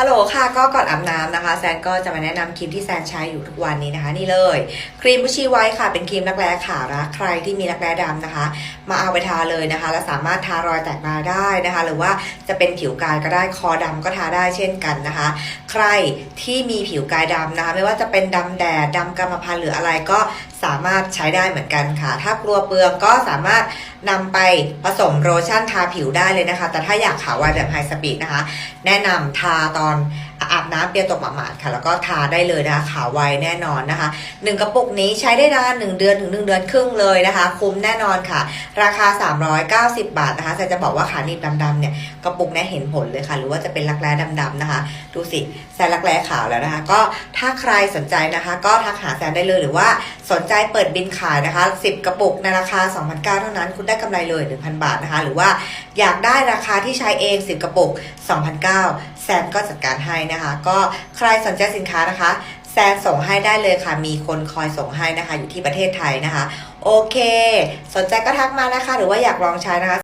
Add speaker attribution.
Speaker 1: ฮัลโหลค่ะก็ก่อนอาบน้ำนะคะแซนก็จะมาแนะนำครีมที่แซนใช้อยู่ทุกวันนี้นะคะ นี่เลยครีมบุชีไว้ค่ะ เป็นครีมรักแร้ขาวนะใครที่มีรักแร้ดำนะคะ มาเอาไปทาเลยนะคะ และสามารถทารอยแตกลาได้นะคะ หรือว่าจะเป็นผิวกายก็ได้คอดำก็ทาได้เช่นกันนะคะ ใครที่มีผิวกายดำนะคะ ไม่ว่าจะเป็นดำแดดดำกรรมพันธุ์หรืออะไรก็สามารถใช้ได้เหมือนกันค่ะ ถ้ากลัวเปลืองก็สามารถนำไปผสมโลชั่นทาผิวได้เลยนะคะ แต่ถ้าอยากขาวไวแบบไฮสปีดนะคะ แนะนำทาตอน น้ำเปียตกหมาดๆค่ะ แล้วก็ทาได้เลยนะคะขาวไวแน่นอนนะคะหนึ่งกระปุกนี้ใช้ได้นานหนึ่งเดือนถึงหนึ่งเดือนครึ่งเลยนะคะ คุ้มแน่นอนค่ะ ราคา 390 บาทนะคะแต่จะบอกว่าขาหนีบดำๆเนี่ยกระปุกเนี้เห็นผลเลยค่ะ หรือว่าจะเป็นรักแร้ดำๆนะคะ ดูสิแซนรักแร้ขาวแล้วนะคะ ก็ถ้าใครสนใจนะคะ ก็ทักหาแซนได้เลยหรือว่าสนใจเปิดบินขายนะคะ 10 กระปุกในราคา 2,900 เท่านั้น คุณได้กำไรเลย 1,000 บาทนะคะ หรือว่าอยากได้ราคาที่ใช้เอง 10 กระปุก 2,900 ซนก็จัดการให้นะคะ ก็ใครสนใจสินค้านะคะแซนส่งให้ได้เลยค่ะ มีคนคอยส่งให้นะคะ อยู่ที่ประเทศไทยนะคะ โอเค สนใจก็ทักมานะคะ หรือว่าอยากลองใช้นะคะ